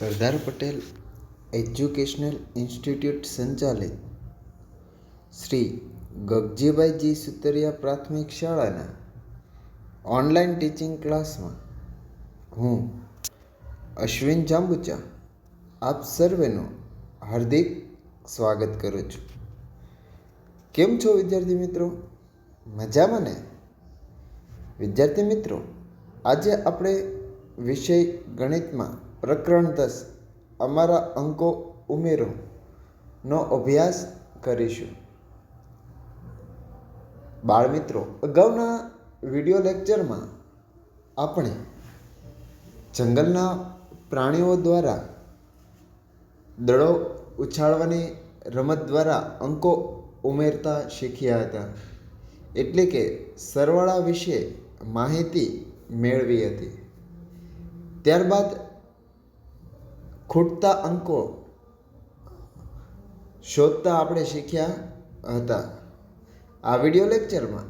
Sardar Patel educational institute સંચાલિત શ્રી ગગજીભાઈ જી સુતરિયા પ્રાથમિક શાળાના ઓનલાઈન ટીચિંગ ક્લાસમાં હું અશ્વિન જાંબુચા આપ સર્વેનું હાર્દિક સ્વાગત કરું છું. કેમ છો વિદ્યાર્થી મિત્રો? મજામાં ને? વિદ્યાર્થી મિત્રો, આજે આપણે વિષય ગણિતમાં પ્રકરણ દસ. અમારા અંકો ઉમેરો. નો અભ્યાસ કરીશું. બાળમિત્રો, અગાઉના વીડિયો લેક્ચરમાં આપણે જંગલના પ્રાણીઓ દ્વારા દડો ઉછાળવાની રમત દ્વારા અંકો ઉમેરતા શીખ્યા હતા. એટલે કે સરવાળા વિશે માહિતી મેળવી હતી. ત્યારબાદ ખૂટતા અંકો શોધતા આપણે શીખ્યા હતા. આ વિડિયો લેક્ચરમાં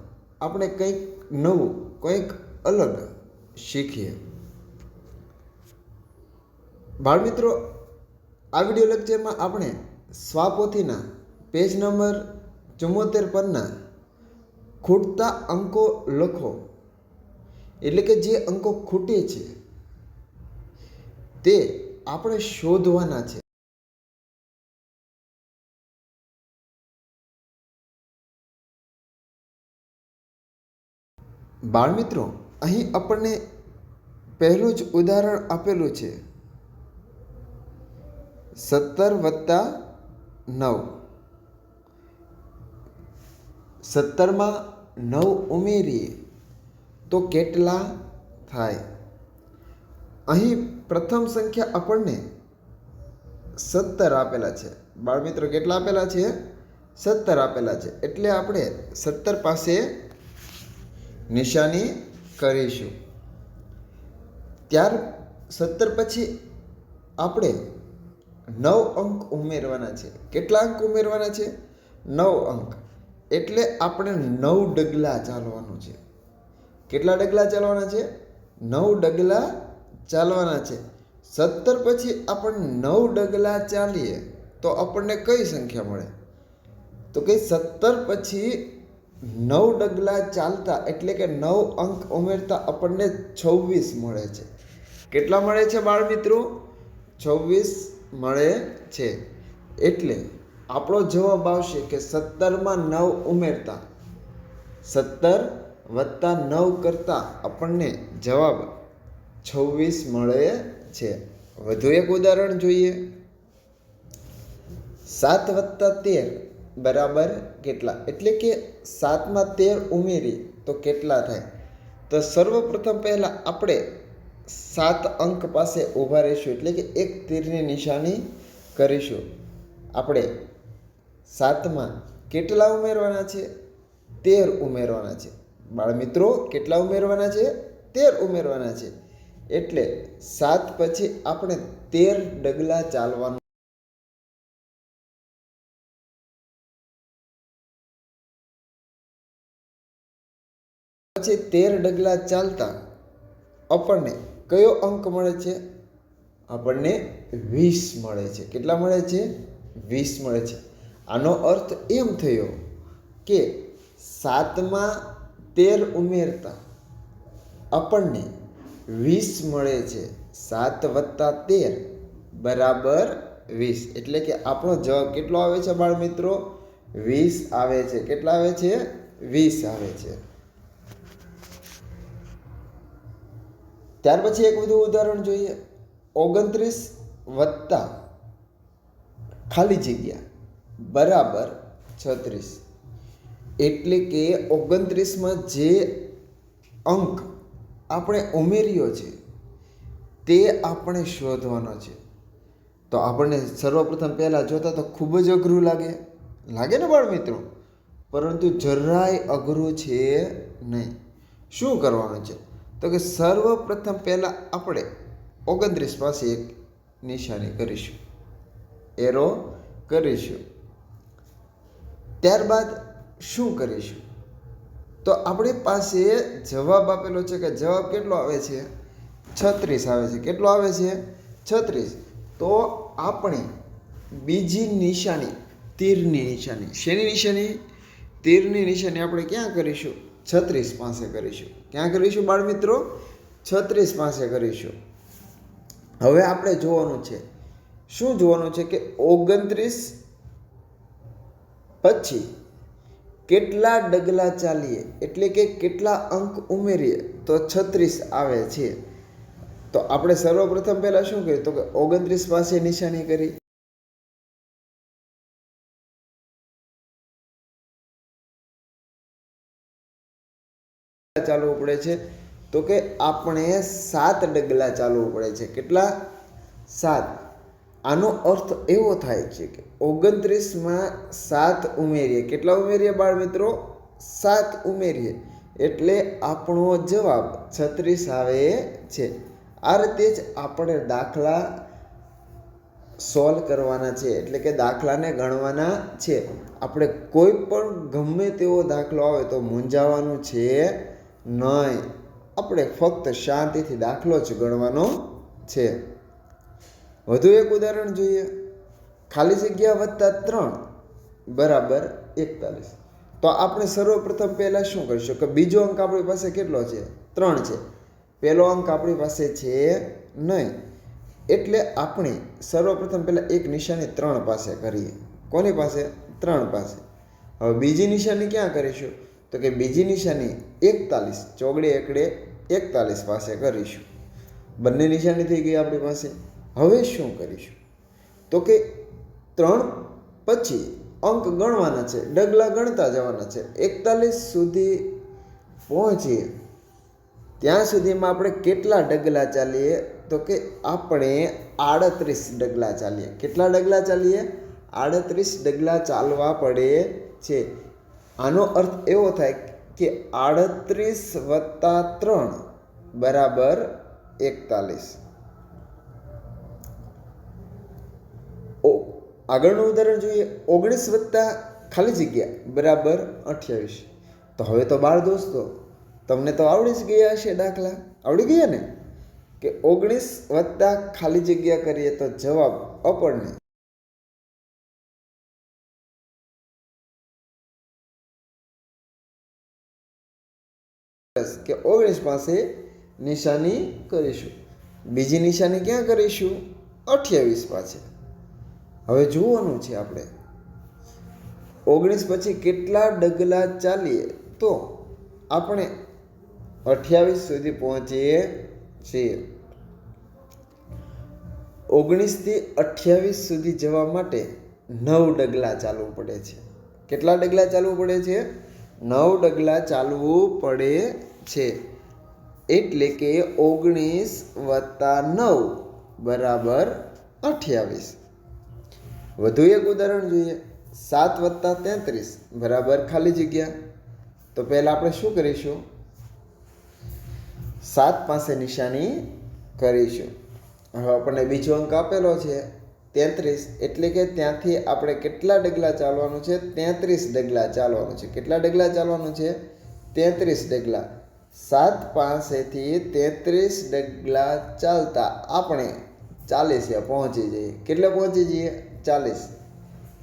આપણે કંઈક નવું, કંઈક અલગ શીખીએ. બાળમિત્રો આ વિડિયો લેક્ચરમાં આપણે સ્વાપોથીના પેજ નંબર ચુમ્મોતેર પરના ખૂટતા અંકો લખો. એટલે કે જે અંકો ખૂટે છે તે આપણે શોધવાના છે. બાળમિત્રો, અહીં આપણને પહેલું જ ઉદાહરણ આપેલું છે. સત્તર વત્તા નવ. સત્તરમાં નવ ઉમેરીએ તો કેટલા થાય? અહીં પ્રથમ સંખ્યા આપણને સત્તર આપેલા છે. બાળમિત્રો કેટલા આપેલા છે? સત્તર આપેલા છે. એટલે આપણે સત્તર પાસે નિશાની કરીશું. ત્યાર સત્તર પછી આપણે નવ અંક ઉમેરવાના છે. કેટલા અંક ઉમેરવાના છે? નવ અંક. એટલે આપણે નવ ડગલા ચાલવાનું છે. કેટલા ડગલા ચાલવાના છે? નવ ડગલા ચાલવાના છે. સત્તર પછી આપણે નવ ડગલા ચાલીએ તો આપણને કઈ સંખ્યા મળે? તો કે સત્તર પછી નવ ડગલા ચાલતા એટલે કે નવ અંક ઉમેરતા આપણને છવ્વીસ મળે છે. કેટલા મળે છે બાળ મિત્રો? છવ્વીસ મળે છે. એટલે આપણો જવાબ આવશે કે સત્તરમાં નવ ઉમેરતા. સત્તર વત્તા નવ કરતાં આપણને જવાબ છવ્વીસ મળે છે. વધુ એક ઉદાહરણ જોઈએ. સાત વત્તા તેર બરાબર કેટલા? એટલે કે સાતમાં તેર ઉમેરી તો કેટલા થાય? તો સર્વપ્રથમ પહેલાં આપણે સાત અંક પાસે ઊભા રહીશું. એટલે કે એક તીરની નિશાની કરીશું. આપણે સાતમાં કેટલા ઉમેરવાના છે? તેર ઉમેરવાના છે. બાળમિત્રો, કેટલા ઉમેરવાના છે? તેર ઉમેરવાના છે. એટલે સાત પછી આપણે તેર ડગલા ચાલવાનું. પછી તેર ડગલા ચાલતા આપણને કયો અંક મળે છે? આપણને વીસ મળે છે. કેટલા મળે છે? વીસ મળે છે. આનો અર્થ એમ થયો કે સાતમાં તેર ઉમેરતા આપણને વીસ મળે છે. સાત વત્તા તેર બરાબર વીસ. એટલે કે આપણો જવાબ કેટલો આવે છે બાળ મિત્રો? વીસ આવે છે. કેટલા આવે છે? વીસ આવે છે. ત્યાર પછી એક બધું ઉદાહરણ જોઈએ. ઓગણત્રીસ વત્તા ખાલી જગ્યા બરાબર છત્રીસ. એટલે કે ઓગણત્રીસમાં જે અંક આપણે ઉમેર્યો છે, તે આપણે શોધવાનો છે. તો આપણને સર્વપ્રથમ પહેલાં જોતા તો ખૂબ જ અઘરું લાગે. લાગે ને બાળ મિત્રો? પરંતુ જરાય અઘરું છે નહીં. શું કરવાનું છે? તો કે સર્વપ્રથમ પહેલાં આપણે ઓગણત્રીસ પાસે એક નિશાની કરીશું. એરો કરીશું. ત્યારબાદ શું કરીશું? તો આપણી પાસે જવાબ આપેલો છે કે જવાબ કેટલો આવે છે? છત્રીસ આવે છે. કેટલો આવે છે? છત્રીસ. તો આપણે બીજી નિશાની, તીરની નિશાની. શેની નિશાની? તીરની નિશાની આપણે ક્યાં કરીશું? છત્રીસ પાસે કરીશું. ક્યાં કરીશું બાળ મિત્રો? છત્રીસ પાસે કરીશું. હવે આપણે જોવાનું છે. શું જોવાનું છે કે ઓગણત્રીસ પછી કેટલા ડગલા ચાલીએ? એટલે કે કેટલા અંક ઉમેરીએ? તો છત્રીસ આવે છે. તો આપણે સર્વપ્રથમ પહેલાં શું કર્યું? તો કે ઓગણત્રીસ પાસે નિશાની કરી. ચાલવું પડે છે. તો કે આપણે સાત ડગલા ચાલવું પડે છે. કેટલા? સાત. આનો અર્થ એવો થાય છે કે ઓગણત્રીસમાં સાત ઉમેરીએ. કેટલા ઉમેરીએ બાળ મિત્રો સાત ઉમેરીએ. એટલે આપણો જવાબ છત્રીસ આવે છે. આ રીતે જ આપણે દાખલા સોલ્વ કરવાના છે. એટલે કે દાખલાને ગણવાના છે. આપણે કોઈ પણ ગમે તેવો દાખલો આવે તો મૂંઝાવાનું છે નહીં. આપણે ફક્ત શાંતિથી દાખલો જ ગણવાનો છે. વધુ એક ઉદાહરણ જોઈએ. ખાલી જગ્યા વત્તા ત્રણ બરાબર એકતાલીસ. તો આપણે સર્વપ્રથમ પહેલાં શું કરીશું કે બીજો અંક આપણી પાસે કેટલો છે? ત્રણ છે. પહેલો અંક આપણી પાસે છે નહીં એટલે આપણે સર્વપ્રથમ પહેલાં એક નિશાની ત્રણ પાસે કરીએ. કોની પાસે? ત્રણ પાસે. હવે બીજી નિશાની ક્યાં કરીશું? તો કે બીજી નિશાની એકતાલીસ. ચોગડે એકડે એકતાલીસ પાસે કરીશું. બંને નિશાની થઈ ગઈ આપણી પાસે. હવે શું કરીશું? તો કે ત્રણ પછી અંક ગણવાના છે, ડગલા ગણતા જવાના છે. એકતાલીસ સુધી પહોંચીએ. ત્યાં સુધીમાં આપણે કેટલા ડગલા ચાલીએ? તો કે આપણે આડત્રીસ ડગલા ચાલીએ. કેટલા ડગલા ચાલીએ? આડત્રીસ ડગલા ચાલવા પડે છે. આનો અર્થ એવો થાય કે આડત્રીસ વત્તા ત્રણ બરાબર એકતાલીસ. આગળનું ઉદાહરણ જોઈએ, ઓગણીસ વત્તા ખાલી જગ્યા, બરાબર અઠ્યાવીસ. તો હવે તો બાળ દોસ્તો, તમને તો આવડી જ ગયા હશે દાખલા. આવડી ગયા ને? કે ઓગણીસ વત્તા ખાલી જગ્યા કરીએ તો જવાબ આપણને કે ઓગણીસ પાસે નિશાની કરીશું. બીજી નિશાની ક્યાં કરીશું? અઠ્યાવીસ પાસે. હવે જોવાનું છે આપણે. ઓગણીસ પછી કેટલા ડગલા ચાલીએ? તો આપણે અઠ્યાવીસ સુધી પહોંચીએ છીએ. ઓગણીસથી અઠ્યાવીસ સુધી જવા માટે નવ ડગલા ચાલવું પડે છે. કેટલા ડગલા ચાલવું પડે છે? નવ ડગલા ચાલવું પડે છે. એટલે કે ઓગણીસ વત્તા નવ બરાબર અઠ્યાવીસ. વધુ એક ઉદાહરણ જોઈએ. સાત વત્તા તેત્રીસ, બરાબર ખાલી જગ્યા. તો પહેલાં આપણે શું કરીશું? સાત પાસે નિશાની કરીશું. હવે આપણને બીજો અંક આપેલો છે તેત્રીસ, એટલે કે ત્યાંથી આપણે કેટલા ડગલા ચાલવાનું છે? તેત્રીસ ડગલા ચાલવાનું છે. કેટલા ડગલા ચાલવાનું છે? તેત્રીસ ડગલા. સાત પાસેથી તેત્રીસ ડગલા ચાલતા આપણે ચાલીસે પહોંચી જઈએ. કેટલે પહોંચી જઈએ? ચાલીસ.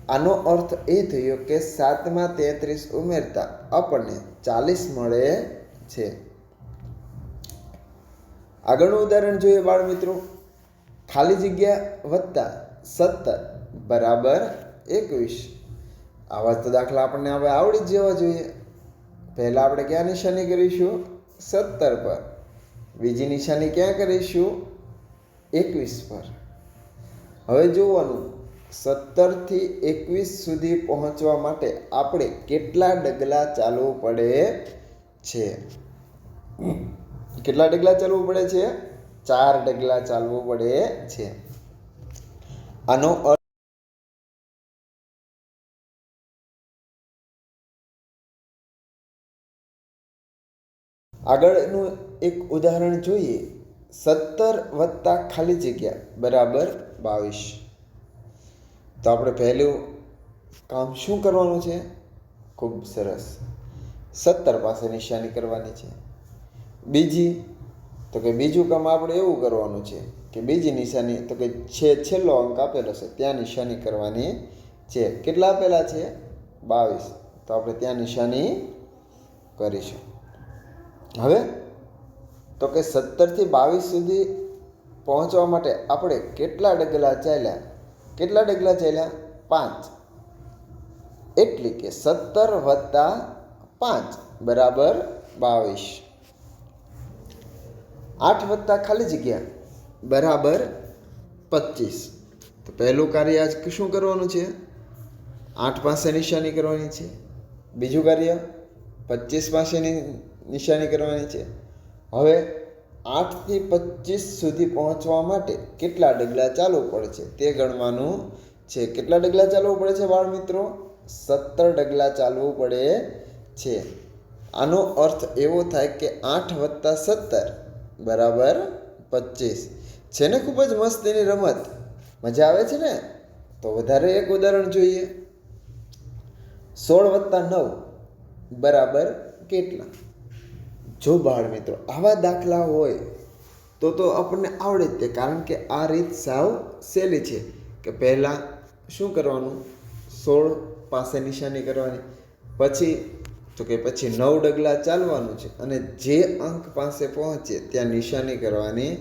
આનો અર્થ એ થયો કે સાતમાં તેત્રીસ ઉમેરતા આપણને ચાલીસ મળે છે. આગળનું ઉદાહરણ જોઈએ બાળ મિત્રો ખાલી જગ્યા વત્તા સત્તર બરાબર એકવીસ. આવા તો દાખલા આપણને હવે આવડી જ જવા જોઈએ. પહેલાં આપણે ક્યાં નિશાની કરીશું? સત્તર પર. બીજી નિશાની ક્યાં કરીશું? એકવીસ પર. હવે જોવાનું સત્તરથી એકવીસ સુધી પહોંચવા માટે આપણે કેટલા ડગલા ચાલવું પડે છે? કેટલા ડગલા ચાલવું પડે છે? ચાર ડગલા ચાલવું પડે છે. આનો આગળનું એક ઉદાહરણ જોઈએ. સત્તર વત્તા ખાલી જગ્યા, બરાબર બાવીસ. તો આપણે પહેલું કામ શું કરવાનું છે? ખૂબ સરસ. સત્તર પાસે નિશાની કરવાની છે. બીજી, તો કે બીજું કામ આપણે એવું કરવાનું છે કે બીજી નિશાની, તો કે છે, છેલ્લો અંક આપેલો છે, ત્યાં નિશાની કરવાની છે. કેટલા આપેલા છે? બાવીસ. તો આપણે ત્યાં નિશાની કરીશું. હવે, તો કે સત્તરથી બાવીસ સુધી પહોંચવા માટે આપણે કેટલા ડગલા ચાલ્યા? કેટલા ડગલા ચાલ્યા પાંચ. એટલે કે સત્તર વત્તા પાંચ, બરાબર બાવીસ. આઠ વત્તા ખાલી જગ્યા, બરાબર પચીસ. તો પહેલું કાર્ય આજ શું કરવાનું છે? આઠ પાસે નિશાની કરવાની છે. બીજું કાર્ય પચીસ પાસેની નિશાની કરવાની છે. હવે આઠથી પચીસ સુધી પહોંચવા માટે કેટલા ડગલા ચાલવું પડે છે તે ગણવાનું છે. કેટલા ડગલા ચાલવું પડે છે બાળ મિત્રો? સત્તર ડગલા ચાલવું પડે છે. આનો અર્થ એવો થાય કે આઠ વત્તા સત્તર બરાબર પચીસ. છે ને ખૂબ જ મસ્ત એની રમત? મજા આવે છે ને? તો વધારે એક ઉદાહરણ જોઈએ. સોળ વત્તા નવ બરાબર કેટલા? જો બાળ મિત્રો, આવા દાખલા હોય તો તો આપણને આવડે જ તે, કારણ કે આ રીત સાવ સહેલી છે કે પહેલાં શું કરવાનું? સોળ પાસે નિશાની કરવાની. પછી, તો કે પછી નવ ડગલા ચાલવાનું છે અને જે અંક પાસે પહોંચે ત્યાં નિશાની કરવાની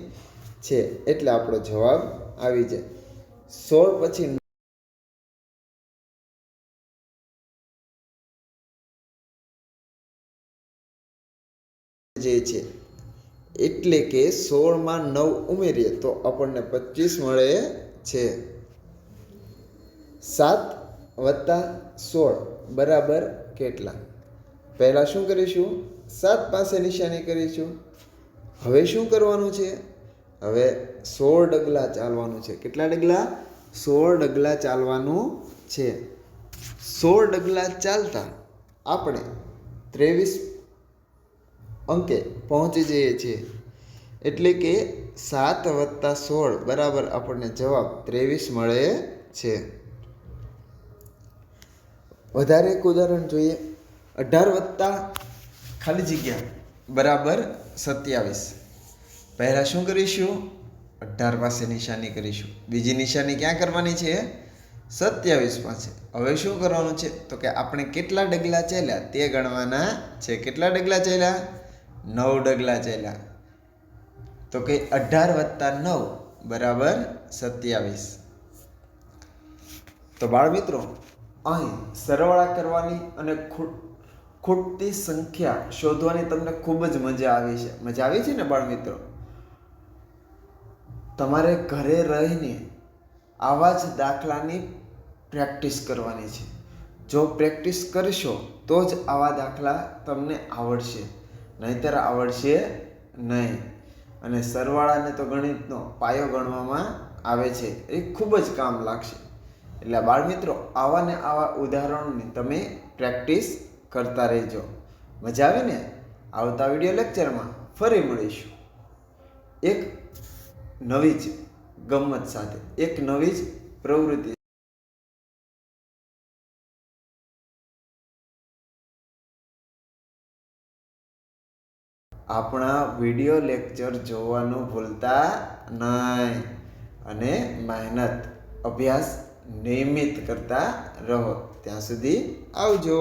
છે. એટલે આપણો જવાબ આવી જાય. સોળ પછી છે. એટલે કે સોળમાં નવ ઉમેરીએ તો આપણને પચીસ મળે છે. સાત વત્તા સોળ બરાબર કેટલા? પહેલાં શું કરીશું? સાત પાસે નિશાની કરીશું. હવે શું કરવાનું છે? હવે સોળ ડગલા ચાલવાનું છે. કેટલા ડગલા? સોળ ડગલા ચાલવાનું છે. સોળ ડગલા ચાલતા આપણે ત્રેવીસ અંકે પહોંચી જઈએ છીએ. એટલે કે સાત વત્તા સોળ બરાબર આપણને જવાબ ત્રેવીસ મળે છે. વધારે એક ઉદાહરણ જોઈએ. અઢાર વત્તા ખાલી જગ્યા બરાબર સત્યાવીસ. પહેલાં શું કરીશું? અઢાર પાસે નિશાની કરીશું. બીજી નિશાની ક્યાં કરવાની છે? સત્યાવીસ પાસે. હવે શું કરવાનું છે? તો કે આપણે કેટલા ડગલા ચાલ્યા તે ગણવાના છે. કેટલા ડગલા ચાલ્યા? નવ ડગલા ચાલ્યા. તો કે અઢાર વત્તા નવ બરાબર સત્યાવીસ. તો બાળ મિત્રો, અહીં સરવાળા કરવાની અને ખૂટ, ખૂટતી સંખ્યા શોધવાની તમને ખૂબ જ મજા આવી છે. મજા આવી છે ને બાળ મિત્રો? તમારે ઘરે રહીને આવા જ દાખલાની પ્રેક્ટિસ કરવાની છે. જો પ્રેક્ટિસ કરશો તો જ આવા દાખલા તમને આવડશે. નહીંતર આવડશે નહીં. અને સરવાળાને તો ગણિતનો પાયો ગણવામાં આવે છે. એ ખૂબ જ કામ લાગશે. એટલે બાળ મિત્રો આવા ને આવા ઉદાહરણોની તમે પ્રેક્ટિસ કરતા રહેજો. મજા આવે ને? આવતા વીડિયો લેક્ચરમાં ફરી મળીશું. એક નવી જ ગમત સાથે, એક નવી જ પ્રવૃત્તિ આપણા વીડિયો લેક્ચર જોવાનું ભૂલતા નહીં અને મહેનત, અભ્યાસ નિયમિત કરતા રહો. ત્યાં સુધી આવજો.